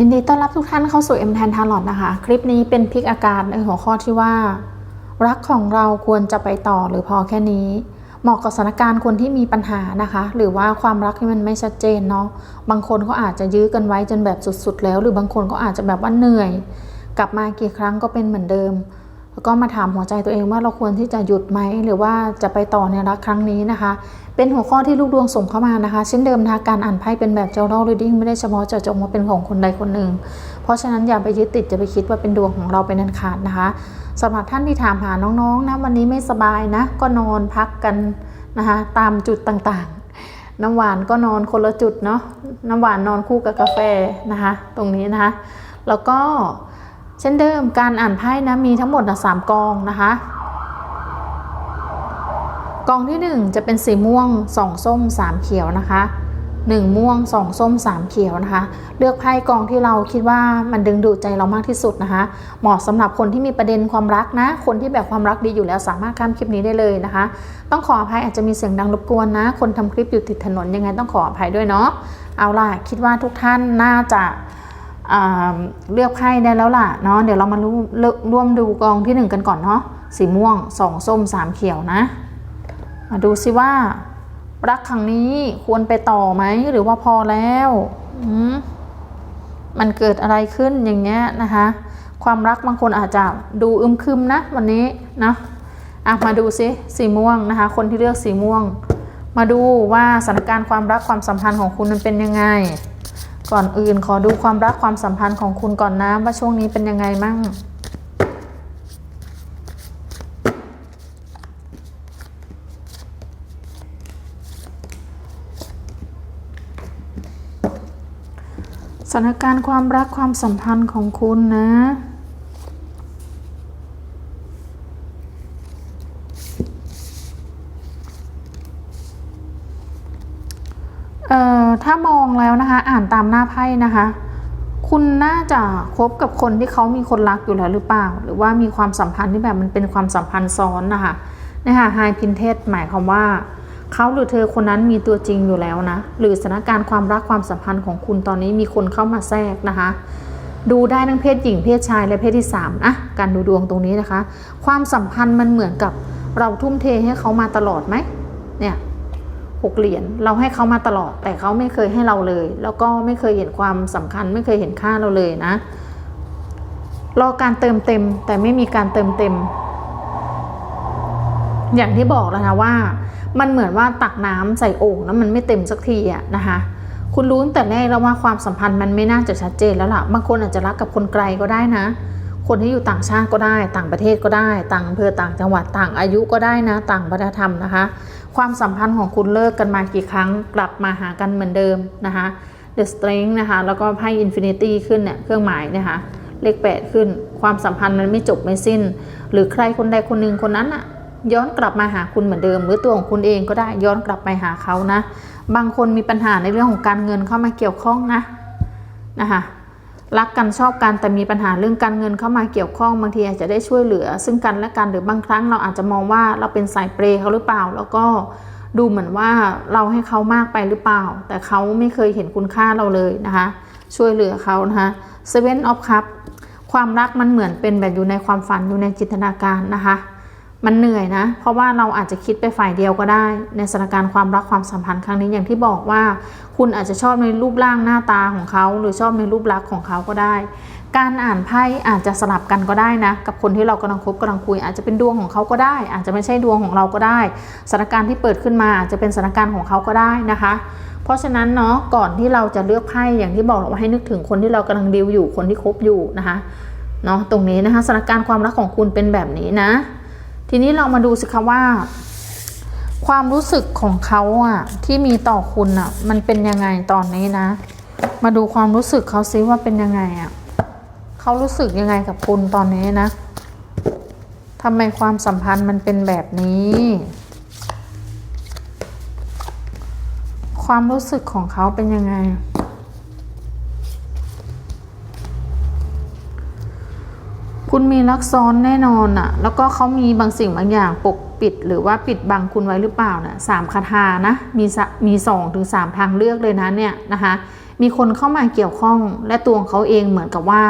ยินดีต้อนรับทุกท่านเข้าสู่เอ็มแทนทาร์ลอตนะคะ คลิปนี้เป็นพลิกอาการในหัวข้อที่ว่า รักของเราควรจะไปต่อหรือพอแค่นี้ เหมาะกับสถานการณ์คนที่มีปัญหานะคะ หรือว่าความรักที่มันไม่ชัดเจนเนาะบางคนก็อาจจะยื้อกันไว้จนแบบสุดๆ แล้ว หรือ บางคนก็อาจจะแบบว่าเหนื่อย กลับมากี่ครั้งก็เป็นเหมือนเดิม แล้วก็มาถามหัวใจตัวเองว่าเราควรที่จะหยุดไหมหรือว่าจะไปต่อในรักครั้งนี้นะคะ เป็นหัวข้อที่ลูกดวงส่งเข้ามานะคะเช่นเดิมนะคะการอ่านไพ่เป็นแบบ general reading ไม่ได้เฉพาะเจาะจงว่าเป็นของคนใดคนหนึ่ง เพราะฉะนั้นอย่าไปยึดติดจะไปคิดว่าเป็นดวงของเราเป็นอันขาดนะคะสำหรับท่านที่ถามหาน้องๆนะวันนี้ไม่สบายนะ ก็นอนพักกันนะคะตามจุดต่างๆ น้ำหวานก็นอนคนละจุดเนาะน้ำหวานนอนคู่กับกาแฟนะคะ ตรงนี้นะคะแล้วก็ เช่นเดิมการอ่านไพ่นะมีทั้งหมดสามกองนะคะกองที่ 1 จะเป็นสีม่วง 2 ส้ม 3 เขียวนะคะ 1 ม่วง 2 ส้ม 3 เขียวนะคะ เลือกไพ่กองที่เราคิดว่ามันดึงดูดใจเรามากที่สุดนะคะ เหมาะสำหรับคนที่มีประเด็นความรักนะ คนที่แบบความรักดีอยู่แล้วสามารถข้ามคลิปนี้ได้เลยนะคะ ต้องขออภัยอาจจะมีเสียงดังรบกวนนะ คนทำคลิปอยู่ติดถนนยังไงต้องขออภัยด้วยเนาะ เอาล่ะคิดว่าทุกท่านน่าจะ เลือกไพ่ได้แล้วล่ะเนาะเดี๋ยวเรามาร่วมร่วมดูกองที่หนึ่งกันก่อนเนาะสีม่วง2ส้ม3เขียวนะ มาดูสิว่า รักครั้งนี้ควรไปต่อไหมหรือว่าพอแล้วมมันเกิดอะไรขึ้นอย่างเงี้ยนะคะ ความรักบางคนอาจจะดูอึมครึมนะวันนี้นะอะมาดูสิสีม่วงนะคะ คนที่เลือกสีม่วง มาดูว่าสถานการณ์ความรักความสัมพันธ์ของคุณมันเป็นยังไง ก่อนอื่นขอดูความรักความสัมพันธ์ของคุณก่อนนะว่าช่วงนี้เป็นยังไงมั่งสถานการณ์ความรักความสัมพันธ์ของคุณนะ เอ่อ ถ้ามองแล้วนะคะ อ่านตามหน้าไพ่นะคะ คุณน่าจะคบกับคนที่เขามีคนรักอยู่แล้วหรือเปล่า หรือว่ามีความสัมพันธ์ที่แบบมันเป็นความสัมพันธ์ซ้อนนะคะนะคะไฮพินเทสหมายความว่าเขาหรือเธอคนนั้นมีตัวจริงอยู่แล้วนะ หรือสถานการณ์ความรักความสัมพันธ์ของคุณตอนนี้มีคนเข้ามาแทรกนะคะ ดูได้ทั้งเพศหญิงเพศชายและเพศที่3นะการดูดวงตรงนี้นะคะ ความสัมพันธ์มันเหมือนกับเราทุ่มเทให้เขามาตลอดไหมเนี่ย หกเหรียญเราให้เขามาตลอด แต่เขาไม่เคยให้เราเลย แล้วก็ไม่เคยเห็นความสำคัญ ไม่เคยเห็นค่าเราเลยนะ รอการเติมเต็ม แต่ไม่มีการเติมเต็ม อย่างที่บอกแล้วนะว่า มันเหมือนว่าตักน้ำใส่โอ่งแล้วมันไม่เต็มสักทีอะนะคะคุณรู้แต่แรกแล้วว่าความสัมพันธ์มันไม่น่าจะชัดเจนแล้วล่ะบางคนอาจจะรักกับคนไกลก็ได้นะ คนที่อยู่ต่างชาติก็ได้ ต่างประเทศก็ได้ ต่างอำเภอต่างจังหวัดต่างอายุก็ได้นะ ต่างวัฒนธรรมนะคะ ความสัมพันธ์ของคุณเลิกกันมากี่ครั้งกลับมาหากันเหมือนเดิมนะคะ The Strength นะคะแล้วก็ไพ่ Infinity ขึ้นเนี่ยเครื่องหมายนะคะเลข 8 ขึ้น ความสัมพันธ์มันไม่จบไม่สิ้น หรือใครคนใดคนหนึ่งคนนั้นอะย้อนกลับมาหาคุณเหมือนเดิม หรือตัวของคุณเองก็ได้ย้อนกลับไปหาเขานะ บางคนมีปัญหาในเรื่องของการเงินเข้ามาเกี่ยวข้องนะนะคะ รักกันชอบกันแต่มีปัญหาเรื่องการเงินเข้ามาเกี่ยวข้องบางทีอาจจะได้ช่วยเหลือ ซึ่งกันและกันหรือบางครั้งเราอาจจะมองว่าเราเป็นสายเปรย์เขาหรือเปล่า แล้วก็ดูเหมือนว่าเราให้เขามากไปหรือเปล่า แต่เขาไม่เคยเห็นคุณค่าเราเลยนะคะ ช่วยเหลือเขานะคะ Seven of Cup ความรักมันเหมือนเป็นแบบอยู่ในความฝันอยู่ในจินตนาการนะคะ มันเหนื่อยนะ เพราะว่าเราอาจจะคิดไปฝ่ายเดียวก็ได้ ในสถานการณ์ความรักความสัมพันธ์ครั้งนี้อย่างที่บอกว่า คุณอาจจะชอบในรูปร่างหน้าตาของเขา หรือชอบในรูปลักษณ์ของเขาก็ได้ การอ่านไพ่อาจจะสลับกันก็ได้นะ กับคนที่เรากำลังคบกำลังคุย อาจจะเป็นดวงของเขาก็ได้ อาจจะไม่ใช่ดวงของเราก็ได้สถานการณ์ที่เปิดขึ้นมาอาจจะเป็นสถานการณ์ของเขาก็ได้นะคะเพราะฉะนั้นเนาะก่อนที่เราจะเลือกไพ่อย่างที่บอกว่าให้นึกถึงคนที่เรากำลังดีลอยู่คนที่คบอยู่นะคะเนาะตรงนี้นะคะสถานการณ์ความรักของคุณเป็นแบบนี้นะ ทีนี้เรามาดูสิคะว่า ความรู้สึกของเขาอะที่มีต่อคุณอะมันเป็นยังไงตอนนี้นะ มาดูความรู้สึกเขาซิว่าเป็นยังไงอะเขารู้สึกยังไงกับคุณตอนนี้นะทำไมความสัมพันธ์มันเป็นแบบนี้ ความรู้สึกของเขาเป็นยังไง คุณมีรักซ้อนแน่นอนอะแล้วก็เขามีบางสิ่งบางอย่างปกปิด หรือว่าปิดบังคุณไว้หรือเปล่านะสามคาถานะ มีสะมีสองถึงสามทางเลือกเลยนะเนี่ยนะคะ มีคนเข้ามาเกี่ยวข้องและตัวของเขาเองเหมือนกับว่า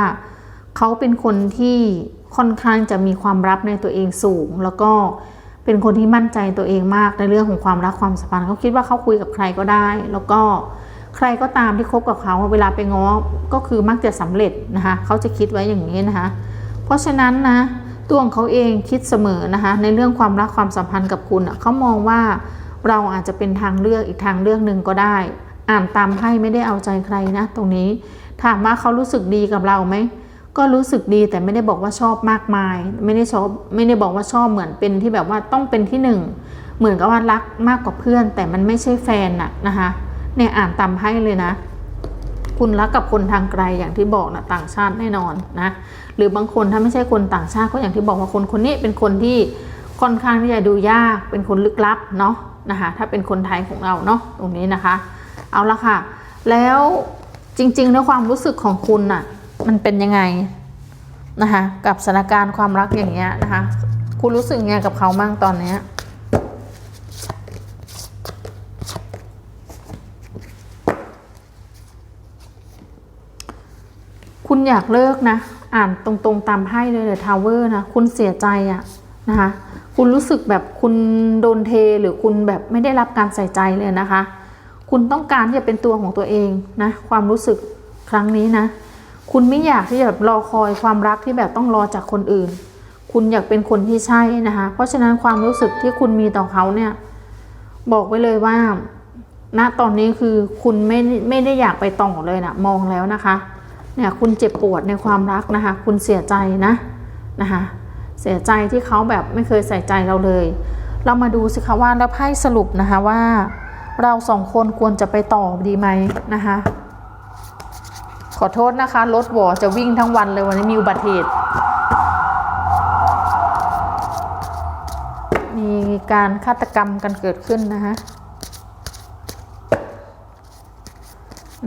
เขาเป็นคนที่ค่อนข้างจะมีความรับในตัวเองสูง แล้วก็เป็นคนที่มั่นใจตัวเองมากในเรื่องของความรักความสัมพันธ์เขาคิดว่าเขาคุยกับใครก็ได้ แล้วก็ใครก็ตามที่คบกับเขาเวลาไปง้อก็คือมักจะสำเร็จนะคะเขาจะคิดไว้อย่างนี้นะคะ เพราะฉะนั้นนะตัวของเขาเองคิดเสมอนะคะในเรื่องความรักความสัมพันธ์กับคุณเขามองว่าเราอาจจะเป็นทางเลือกอีกทางเลือกหนึ่งก็ได้ อ่านตามไพ่ไม่ได้เอาใจใครนะ ตรงนี้ถามว่าเขารู้สึกดีกับเราไหมก็รู้สึกดีแต่ไม่ได้บอกว่าชอบมากมาย ไม่ได้ชอบไม่ได้บอกว่าชอบเหมือนเป็นที่แบบว่าต้องเป็นที่หนึ่งเหมือนกับว่ารักมากกว่าเพื่อน แต่มันไม่ใช่แฟนน่ะนะคะเนี่ยอ่านตามไพ่เลยนะ คุณรักกับคนทางไกลอย่างที่บอกนะต่างชาติแน่นอนนะหรือบางคนถ้าไม่ใช่คนต่างชาติก็อย่างที่บอกว่าคนคนนี้เป็นคนที่ค่อนข้างที่จะดูยากเป็นคนลึกลับเนาะนะคะถ้าเป็นคนไทยของเราเนาะตรงนี้นะคะ เอาละค่ะ แล้วจริงๆแล้วความรู้สึกของคุณน่ะมันเป็นยังไงนะคะกับสถานการณ์ความรักอย่างเงี้ยนะคะ คุณรู้สึกยังไงกับเขาบ้างตอนเนี้ย อยากเลิกนะ อ่านตรงๆตามไพ่เลยเดอะทาวเวอร์นะ คุณเสียใจอะนะคะ คุณรู้สึกแบบคุณโดนเทหรือคุณแบบไม่ได้รับการใส่ใจเลยนะคะ คุณต้องการที่จะเป็นตัวของตัวเองนะ ความรู้สึกครั้งนี้นะ คุณไม่อยากที่จะแบบรอคอยความรักที่แบบต้องรอจากคนอื่น คุณอยากเป็นคนที่ใช่นะคะ เพราะฉะนั้นความรู้สึกที่คุณมีต่อเขาเนี่ยบอกไว้เลยว่าณตอนนี้คือคุณไม่ไม่ได้อยากไปต่อเลยนะมองแล้วนะคะ เนี่ยคุณเจ็บปวดในความรักนะคะ คุณเสียใจนะนะคะเสียใจที่เขาแบบไม่เคยใส่ใจเราเลย เรามาดูสิคะว่าแล้วไพ่สรุปนะคะว่า เราสองคนควรจะไปต่อดีไหมนะคะขอโทษนะคะรถวอจะวิ่งทั้งวันเลยวันนี้มีอุบัติเหตุมีการฆาตกรรมกันเกิดขึ้นนะคะ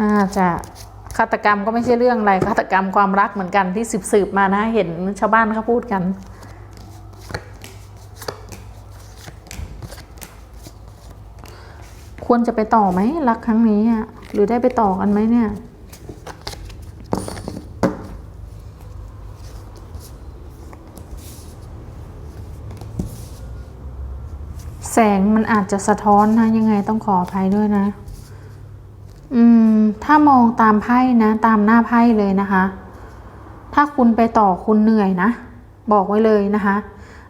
น่าจะ ฆาตกรรมก็ไม่ใช่เรื่องอะไรฆาตกรรมความรักเหมือนกันที่สืบสืบมานะเห็นชาวบ้านเขาพูดกัน ควรจะไปต่อไหมรักครั้งนี้อะหรือได้ไปต่อกันไหมเนี่ยแสงมันอาจจะสะท้อนนะยังไงต้องขออภัยด้วยนะ ถ้ามองตามไพ่นะ ตามหน้าไพ่เลยนะคะ ถ้าคุณไปต่อคุณเหนื่อยนะ บอกไว้เลยนะคะ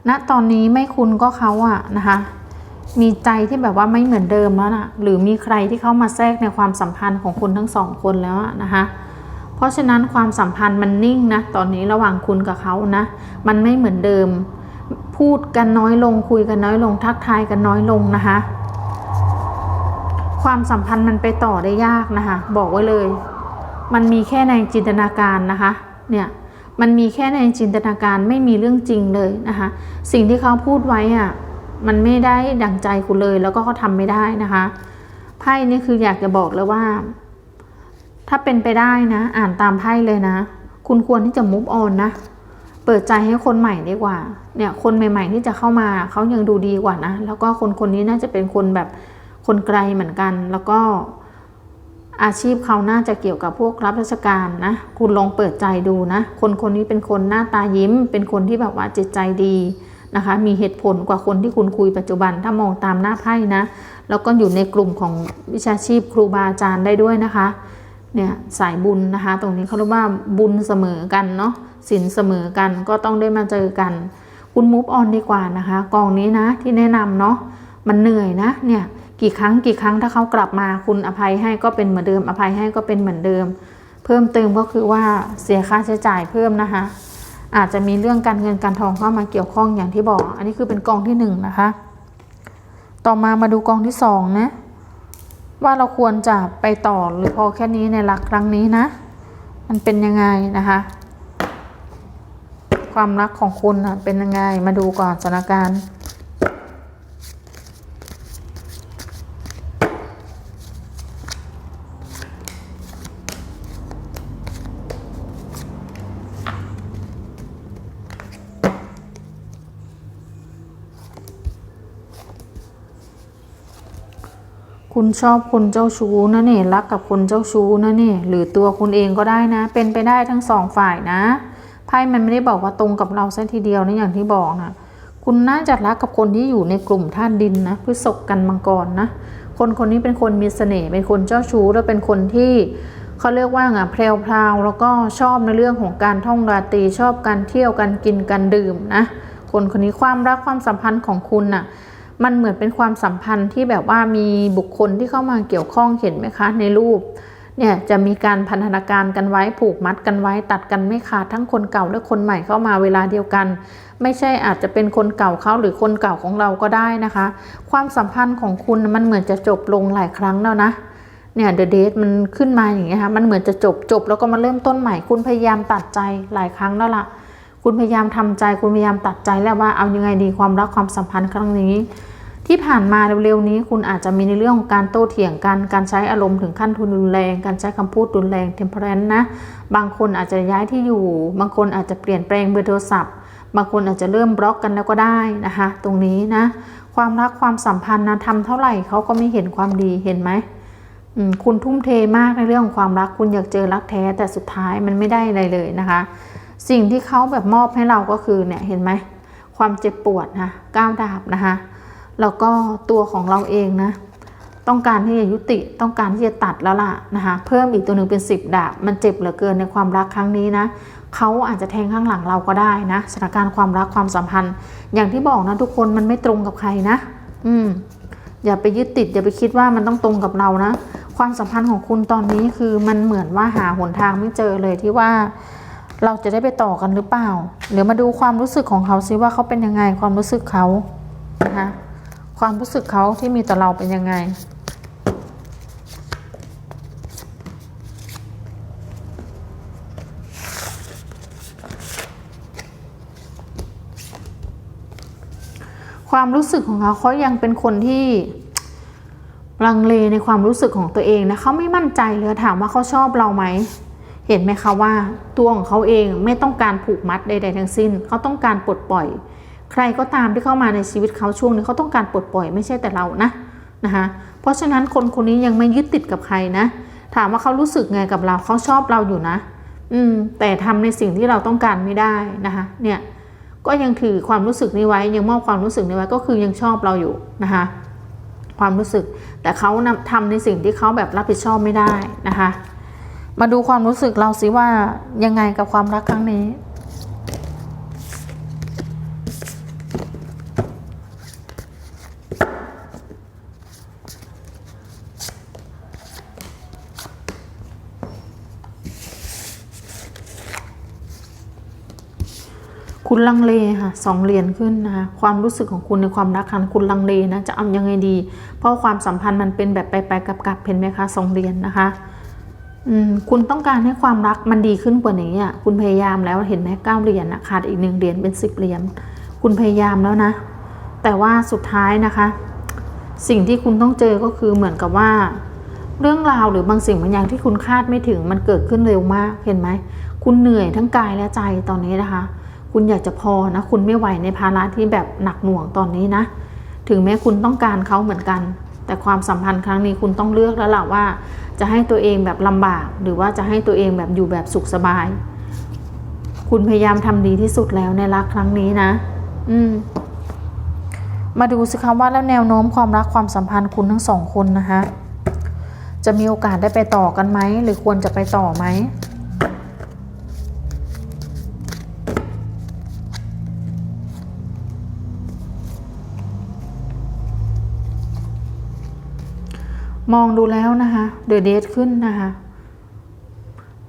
ณตอนนี้ไม่คุณก็เขาอะนะคะ มีใจที่แบบว่าไม่เหมือนเดิมแล้วนะหรือมีใครที่เข้ามาแทรกในความสัมพันธ์ของคุณทั้งสองคนแล้วนะคะ เพราะฉะนั้นความสัมพันธ์มันนิ่งนะ ตอนนี้ระหว่างคุณกับเขานะ มันไม่เหมือนเดิม พูดกันน้อยลงคุยกันน้อยลงทักทายกันน้อยลงนะคะ ความสัมพันธ์มันไปต่อได้ยากนะคะ บอกไว้เลย มันมีแค่ในจินตนาการนะคะ เนี่ย มันมีแค่ในจินตนาการไม่มีเรื่องจริงเลยนะคะ สิ่งที่เขาพูดไว้อะ มันไม่ได้ดังใจคุณเลย แล้วก็เขาทำไม่ได้นะคะ ไพ่นี่คืออยากจะบอกเลยว่า ถ้าเป็นไปได้นะ อ่านตามไพ่เลยนะ คุณควรที่จะมุฟออนนะ เปิดใจให้คนใหม่ดีกว่า เนี่ย คนใหม่ ๆ ที่จะเข้ามาเขายังดูดีกว่านะ แล้วก็คนคนนี้น่าจะเป็นคนแบบ คนไกลเหมือนกัน แล้วก็อาชีพเขาน่าจะเกี่ยวกับพวกรับราชการนะ คุณลองเปิดใจดูนะ คนคนนี้เป็นคนหน้าตายิ้ม เป็นคนที่แบบว่าจิตใจดีนะคะ มีเหตุผลกว่าคนที่คุณคุยปัจจุบัน ถ้ามองตามหน้าไพ่นะ แล้วก็อยู่ในกลุ่มของวิชาชีพครูบาอาจารย์ได้ด้วยนะคะ เนี่ยสายบุญนะคะ ตรงนี้เขาเรียกว่าบุญเสมอกันเนาะสินเสมอกันก็ต้องได้มาเจอกัน คุณมูฟออนดีกว่านะคะ กองนี้นะที่แนะนำเนาะ มันเหนื่อยนะ เนี่ย กี่ครั้งกี่ครั้งถ้าเขากลับมาคุณอภัยให้ก็เป็นเหมือนเดิม อภัยให้ก็เป็นเหมือนเดิม เพิ่มเติมก็คือว่าเสียค่าใช้จ่ายเพิ่มนะคะ อาจจะมีเรื่องการเงินการทองเข้ามาเกี่ยวข้องอย่างที่บอก อันนี้คือเป็นกองที่หนึ่งนะคะ ต่อมามาดูกองที่สองนะว่าเราควรจะไปต่อหรือพอแค่นี้ในรักครั้งนี้นะ มันเป็นยังไงนะคะ ความรักของคุณนะเป็นยังไงมาดูก่อนสถานการณ์ ชอบคนเจ้าชู้นะเนี่ยรักกับคนเจ้าชู้นะเนี่ยหรือตัวคุณเองก็ได้นะ เป็นไปได้ทั้งสองฝ่ายนะไพ่มันไม่ได้บอกว่าตรงกับเราซะทีเดียวนะอย่างที่บอกนะคุณน่าจะรักกับคนที่อยู่ในกลุ่มธาตุดินนะพฤษภกันมังกรนะคนคนนี้เป็นคนมีเสน่ห์เป็นคนเจ้าชู้แล้วเป็นคนที่เขาเรียกว่าไงเพลวพราวแล้วก็ชอบในเรื่องของการท่องราตรีชอบการเที่ยวการกินการดื่มนะคนคนนี้ความรักความสัมพันธ์ของคุณน่ะ มันเหมือนเป็นความสัมพันธ์ที่แบบว่ามีบุคคลที่เข้ามาเกี่ยวข้องเห็นไหมคะ ในรูปเนี่ยจะมีการพันธนาการกันไว้ผูกมัดกันไว้ ตัดกันไม่ขาดทั้งคนเก่าและคนใหม่เข้ามาเวลาเดียวกัน ไม่ใช่อาจจะเป็นคนเก่าเขาหรือคนเก่าของเราก็ได้นะคะ ความสัมพันธ์ของคุณมันเหมือนจะจบลงหลายครั้งแล้วนะเนี่ยเดอะเดทมันขึ้นมาอย่างเงี้ยค่ะมันเหมือนจะจบจบแล้วก็มาเริ่มต้นใหม่ คุณพยายามตัดใจหลายครั้งแล้วล่ะคุณพยายามทำใจคุณพยายามตัดใจแล้วว่าเอายังไงดีความรักความสัมพันธ์ครั้งนี้ ที่ผ่านมาเร็วๆนี้คุณอาจจะมีในเรื่องของการโต้เถียงกัน การใช้อารมณ์ถึงขั้นทุนรุนแรง การใช้คำพูดรุนแรงเทมเพลนนะ บางคนอาจจะย้ายที่อยู่ บางคนอาจจะเปลี่ยนแปลงเบอร์โทรศัพท์ บางคนอาจจะเริ่มบล็อกกันแล้วก็ได้นะคะ ตรงนี้นะ ความรักความสัมพันธ์นะทำเท่าไหร่เขาก็ไม่เห็นความดีเห็นไหมคุณทุ่มเทมากในเรื่องของความรัก คุณอยากเจอรักแท้ แต่สุดท้ายมันไม่ได้อะไรเลยนะคะ สิ่งที่เขาแบบมอบให้เราก็คือเนี่ยเห็นไหมความเจ็บปวดนะก้าวดาบนะคะ แล้วก็ตัวของเราเองนะ ต้องการที่จะยุติต้องการที่จะตัดแล้วล่ะนะคะเพิ่มอีกตัวหนึ่งเป็น 10 ดาบ มันเจ็บเหลือเกินในความรักครั้งนี้นะเขาอาจจะแทงข้างหลังเราก็ได้นะสถานการณ์ความรักความสัมพันธ์ อย่างที่บอกนะทุกคนมันไม่ตรงกับใครนะ อืมอย่าไปยึดติดอย่าไปคิดว่ามันต้องตรงกับเรานะ ความสัมพันธ์ของคุณตอนนี้คือมันเหมือนว่าหาหนทางไม่เจอเลยที่ว่าเราจะได้ไปต่อกันหรือเปล่า เดี๋ยวมาดูความรู้สึกของเขาซิว่าเขาเป็นยังไงความรู้สึกเขานะคะ ความรู้สึกเขาที่มีต่อเราเป็นยังไง ความรู้สึกของเขาเขายังเป็นคนที่ลังเลในความรู้สึกของตัวเองนะเขาไม่มั่นใจเลยถามว่าเขาชอบเราไหมเห็นไหมคะว่าตัวของเขาเองไม่ต้องการผูกมัดใด ๆ ทั้งสิ้นเขาต้องการปลดปล่อย ใครก็ตามที่เข้ามาในชีวิตเขาช่วงนี้เขาต้องการปลดปล่อยไม่ใช่แต่เรานะนะคะเพราะฉะนั้นคนคนนี้ยังไม่ยึดติดกับใครนะ ถามว่าเขารู้สึกไงกับเราเขาชอบเราอยู่นะ อืม แต่ทำในสิ่งที่เราต้องการไม่ได้นะคะเนี่ยก็ยังถือความรู้สึกนี้ไว้ยังมอบความรู้สึกนี้ไว้ก็คือยังชอบเราอยู่นะคะความรู้สึก แต่เขาทำในสิ่งที่เขาแบบรับผิดชอบไม่ได้นะคะ มาดูความรู้สึกเราสิว่ายังไงกับความรักครั้งนี้ คุณลังเลค่ะสองเหรียญขึ้นนะคะความรู้สึกของคุณในความรักครั้งคุณลังเลนะจะเอายังไงดี เพราะความสัมพันธ์มันเป็นแบบไปไปกับกับๆเห็นไหมคะสองเหรียญนะคะอืมคุณต้องการให้ความรักมันดีขึ้นกว่านี้อะคุณพยายามแล้วเห็นไหมเก้าเหรียญนะขาดอีกหนึ่งเหรียญเป็นสิบเหรียญคุณพยายามแล้วนะ แต่ว่าสุดท้ายนะคะ สิ่งที่คุณต้องเจอก็คือเหมือนกับว่า เรื่องราวหรือบางสิ่งบางอย่างที่คุณคาดไม่ถึงมันเกิดขึ้นเร็วมากเห็นไหมคุณเหนื่อยทั้งกายและใจตอนนี้นะคะ คุณอยากจะพอนะ คุณไม่ไหวในภาระที่แบบหนักหน่วงตอนนี้นะ ถึงแม้คุณต้องการเขาเหมือนกัน แต่ความสัมพันธ์ครั้งนี้คุณต้องเลือกแล้วล่ะว่า จะให้ตัวเองแบบลำบาก หรือว่าจะให้ตัวเองแบบอยู่แบบสุขสบาย คุณพยายามทำดีที่สุดแล้วในรักครั้งนี้นะ อืม มาดูสิคะว่าแล้วแนวโน้มความรักความสัมพันธ์คุณทั้งสองคนนะคะจะมีโอกาสได้ไปต่อกันไหม หรือควรจะไปต่อไหม มองดูแล้วนะคะเดอะเดทขึ้นนะคะ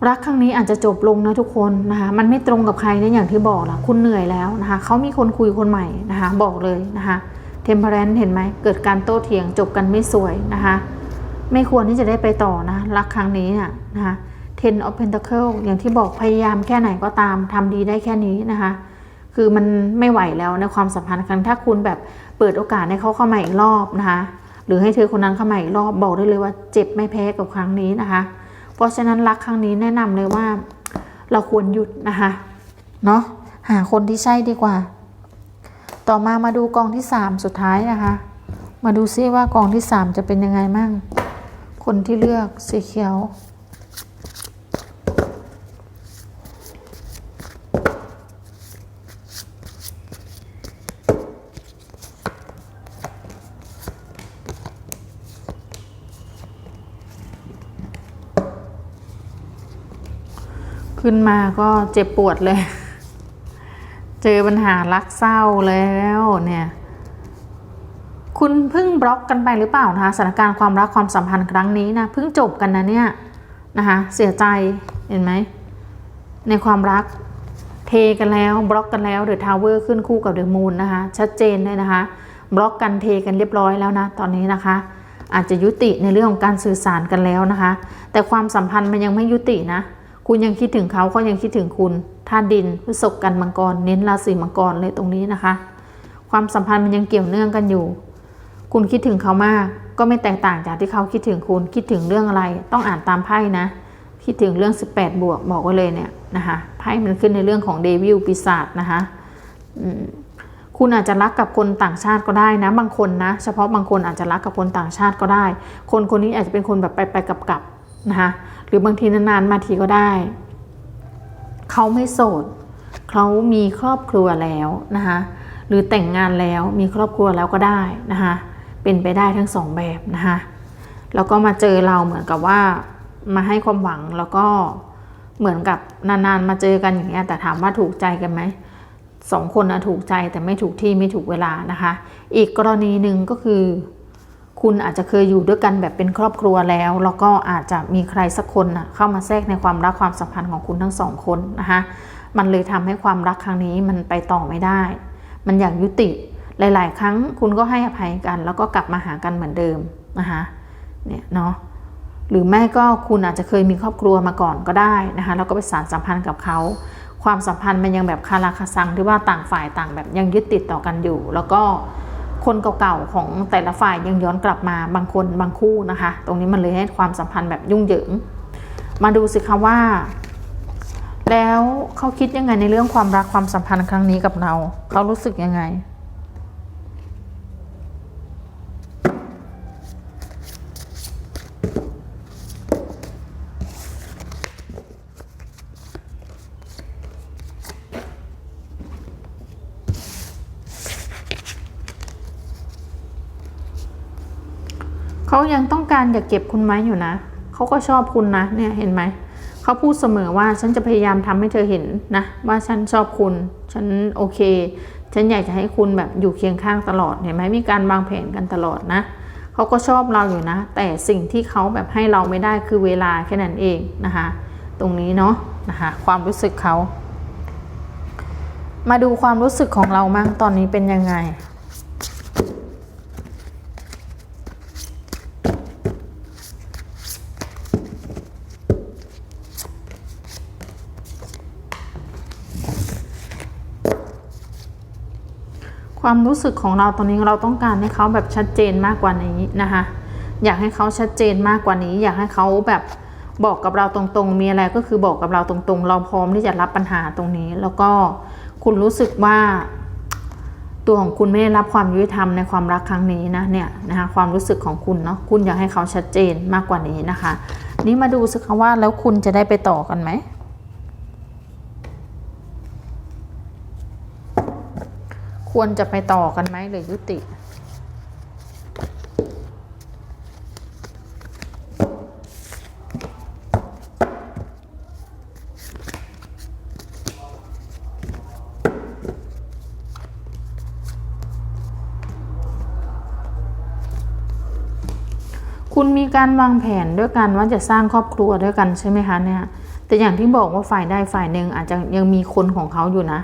รักครั้งนี้อาจจะจบลงนะทุกคนนะคะมันไม่ตรงกับใครเนี่ยอย่างที่บอกละคุณเหนื่อยแล้วนะคะเขามีคนคุยคนใหม่นะคะบอกเลยนะคะเทมเพลนเห็นไหมเกิดการโต้เถียงจบกันไม่สวยนะคะไม่ควรที่จะได้ไปต่อนะรักครั้งนี้น่ะนะคะ Ten of Pentacle อย่างที่บอกพยายามแค่ไหนก็ตามทำดีได้แค่นี้นะคะคือมันไม่ไหวแล้วในความสัมพันธ์ครั้งถ้าคุณแบบเปิดโอกาสให้เขาเข้ามาอีกรอบนะคะ รือให้เธอคนนั้นเข้ามาอีกรอบบอกได้เลยว่าเจ็บไม่แพ้กับครั้งนี้นะคะ เพราะฉะนั้นรักครั้งนี้แนะนำเลยว่า เราควรหยุดนะคะเนาะหาคนที่ใช่ดีกว่า ต่อมามาดูกองที่สามสุดท้ายนะคะ มาดูซิว่ากองที่สามจะเป็นยังไงมั่งคนที่เลือกสีเขียว ขึ้นมาก็เจ็บปวดเลย เจอปัญหารักเศร้าแล้วเนี่ยคุณเพิ่งบล็อกกันไปหรือเปล่านะคะสถานการณ์ความรักความสัมพันธ์ครั้งนี้นะเพิ่งจบกันนะเนี่ยนะคะเสียใจเห็นไหมในความรักเทกันแล้วบล็อกกันแล้วเดอะทาวเวอร์ขึ้นคู่กับเดอะมูนนะคะชัดเจนเลยนะคะ บล็อกกันเทกันเรียบร้อยแล้วนะตอนนี้นะคะ อาจจะยุติในเรื่องของการสื่อสารกันแล้วนะคะ แต่ความสัมพันธ์มันยังไม่ยุตินะ คุณยังคิดถึงเขาเขายังคิดถึงคุณธาตุดินพฤษภกันมังกร เน้นราศีมังกรเลยตรงนี้นะคะ ความสัมพันธ์มันยังเกี่ยวเนื่องกันอยู่ คุณคิดถึงเขามาก ก็ไม่แตกต่างจากที่เขาคิดถึงคุณ คิดถึงเรื่องอะไร ต้องอ่านตามไพ่นะ คิดถึงเรื่อง 18 บวกบอกไว้เลยเนี่ยนะคะไพ่มันขึ้นในเรื่องของเดวิลปีศาจนะคะคุณอาจจะรักกับคนต่างชาติก็ได้นะ บางคนนะ เฉพาะบางคนอาจจะรักกับคนต่างชาติก็ได้ คนคนนี้อาจจะเป็นคนแบบไปไปกับกับ นะคะหรือบางทีนานๆมาทีก็ได้ เขาไม่โสดเขามีครอบครัวแล้วนะคะหรือแต่งงานแล้วมีครอบครัวแล้วก็ได้นะคะเป็นไปได้ทั้งสองแบบนะคะแล้วก็มาเจอเราเหมือนกับว่ามาให้ความหวังแล้วก็เหมือนกับนานๆมาเจอกันอย่างเงี้ยแต่ถามว่าถูกใจกันไหมสองคนนะถูกใจแต่ไม่ถูกที่ไม่ถูกเวลานะคะ อีกกรณีหนึ่งก็คือ คุณอาจจะเคยอยู่ด้วยกันแบบเป็นครอบครัวแล้ว แล้วก็อาจจะมีใครสักคนนะเข้ามาแทรกในความรักความสัมพันธ์ของคุณทั้งสองคนนะคะมันเลยทำให้ความรักครั้งนี้มันไปต่อไม่ได้ มันอยากยุติหลาย ๆ ครั้งคุณก็ให้อภัยกัน แล้วก็กลับมาหากันเหมือนเดิมนะคะเนี่ยเนาะหรือไม่ก็คุณอาจจะเคยมีครอบครัวมาก่อนก็ได้นะคะแล้วก็ไปสานสัมพันธ์กับเขา ความสัมพันธ์มันยังแบบคาราคาซังที่ว่าต่างฝ่ายต่างแบบยังยึดติดต่อกันอยู่ แล้วก็ คนเก่าๆของแต่ละฝ่ายยังย้อนกลับมาบางคนบางคู่นะคะ ตรงนี้มันเลยให้ความสัมพันธ์แบบยุ่งเหยิง มาดูสิคะว่า แล้วเขาคิดยังไงในเรื่องความรักความสัมพันธ์ครั้งนี้กับเรา เขารู้สึกยังไง เขายังต้องการอยากเก็บคุณไว้อยู่นะ เขาก็ชอบคุณนะ เนี่ยเห็นไหม เขาพูดเสมอว่าฉันจะพยายามทำให้เธอเห็นนะ ว่าฉันชอบคุณ ฉันโอเค ฉันอยากจะให้คุณแบบอยู่เคียงข้างตลอด เห็นไหมมีการวางแผนกันตลอดนะ เขาก็ชอบเราอยู่นะ แต่สิ่งที่เขาแบบให้เราไม่ได้คือเวลาแค่นั้นเองนะคะ ตรงนี้เนาะนะคะ ความรู้สึกเขา มาดูความรู้สึกของเรามั่งตอนนี้เป็นยังไง ความรู้สึกของเราตอนนี้เราต้องการให้เขาแบบชัดเจนมากกว่านี้นะคะอยากให้เขาชัดเจนมากกว่านี้ อยากให้เขาแบบบอกกับเราตรงๆ มีอะไรก็คือบอกกับเราตรงๆ เราพร้อมที่จะรับปัญหาตรงนี้ แล้วก็คุณรู้สึกว่า ตัวของคุณไม่ได้รับความยุติธรรมในความรักครั้งนี้นะเนี่ยนะคะความรู้สึกของคุณเนาะคุณอยากให้เขาชัดเจนมากกว่านี้นะคะ นี่มาดูสิคะว่าแล้วคุณจะได้ไปต่อกันไหม ควรจะไปต่อกันไหมหรือยุติ คุณมีการวางแผนด้วยกันว่าจะสร้างครอบครัวด้วยกันใช่ไหมคะเนี่ยแต่อย่างที่บอกว่าฝ่ายใดฝ่ายหนึ่งอาจจะยังมีคนของเขาอยู่นะ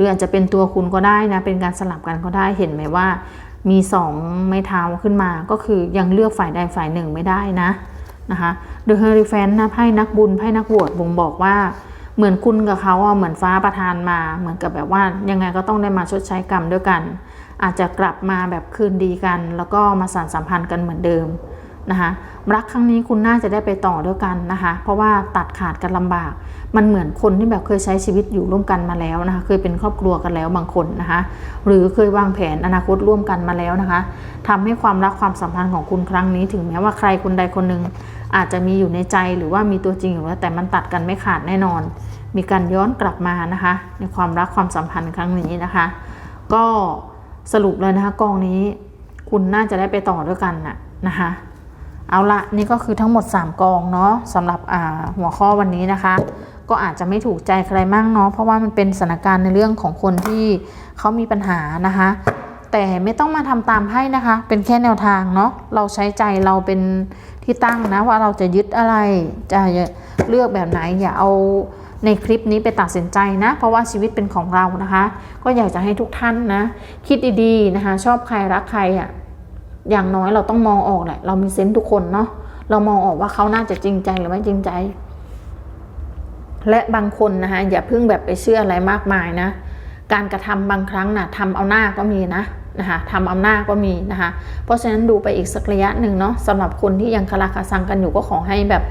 รืออาจจะเป็นตัวคุณก็ได้นะ เป็นการสลับกันก็ได้เห็นไหมว่า มีสองไม้เท้าขึ้นมา ก็คือยังเลือกฝ่ายใดฝ่ายหนึ่งไม่ได้นะนะคะเดอะเฮอริแฟนนะไพ่นักบุญไพ่นักบวชบ่งบอกว่าเหมือนคุณกับเขาเหมือนฟ้าประทานมา เหมือนกับแบบว่ายังไงก็ต้องได้มาชดใช้กรรมด้วยกัน อาจจะกลับมาแบบคืนดีกัน แล้วก็มาสานสัมพันธ์กันเหมือนเดิม นะคะรักครั้งนี้คุณน่าจะได้ไปต่อด้วยกันนะคะ เพราะว่าตัดขาดกันลำบาก มันเหมือนคนที่แบบเคยใช้ชีวิตอยู่ร่วมกันมาแล้วนะคะ เคยเป็นครอบครัวกันแล้วบางคนนะคะ หรือเคยวางแผนอนาคตร่วมกันมาแล้วนะคะทำให้ความรักความสัมพันธ์ของคุณครั้งนี้ ถึงแม้ว่าใครคนใดคนหนึ่งอาจจะมีอยู่ในใจหรือว่ามีตัวจริงอยู่แล้วแต่มันตัดกันไม่ขาดแน่นอน มีการย้อนกลับมานะคะ ในความรักความสัมพันธ์ครั้งนี้นะคะ ก็สรุปเลยนะคะกองนี้ คุณน่าจะได้ไปต่อด้วยกันน่ะนะคะ เอาละนี่ก็คือทั้งหมด 3 กองเนาะสำหรับหัวข้อวันนี้นะคะ ก็อาจจะไม่ถูกใจใครมากเนาะเพราะว่ามันเป็นสถานการณ์ในเรื่องของคนที่เขามีปัญหานะคะ แต่ไม่ต้องมาทำตามให้นะคะ เป็นแค่แนวทางเนาะเราใช้ใจเราเป็นที่ตั้งนะว่าเราจะยึดอะไรจะเลือกแบบไหนอย่าเอาในคลิปนี้ไปตัดสินใจนะ เพราะว่าชีวิตเป็นของเรานะคะ ก็อยากจะให้ทุกท่านนะ คิดดีๆนะคะ ชอบใครรักใครอะ อย่างน้อยเราต้องมองออกแหละ เรามีเซนต์ทุกคนเนาะเรามองออกว่าเขาน่าจะจริงใจหรือไม่จริงใจ และบางคนนะคะอย่าเพิ่งแบบไปเชื่ออะไรมากมายนะ การกระทำบางครั้งนะทำเอาหน้าก็มีนะนะคะทำเอาหน้าก็มีนะคะ เพราะฉะนั้นดูไปอีกสักระยะหนึ่งเนาะสำหรับคนที่ยังคาราคาซังกันอยู่ก็ขอให้แบบ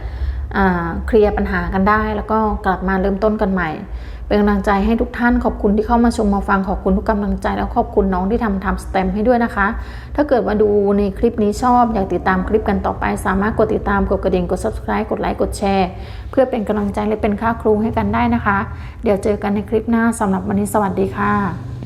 เคลียร์ปัญหากันได้ แล้วก็กลับมาเริ่มต้นกันใหม่ เป็นกำลังใจให้ทุกท่านขอบคุณที่เข้ามาชมมาฟังขอบคุณทุกกำลังใจ แล้วขอบคุณน้องที่ทำทำสแตมให้ด้วยนะคะ ถ้าเกิดว่าดูในคลิปนี้ชอบ อยากติดตามคลิปกันต่อไป สามารถกดติดตามกดกระดิ่งกด subscribe กดไลค์กดแชร์เพื่อเป็นกำลังใจและเป็นค่าครูให้กันได้นะคะ เดี๋ยวเจอกันในคลิปหน้าสำหรับวันนี้สวัสดีค่ะ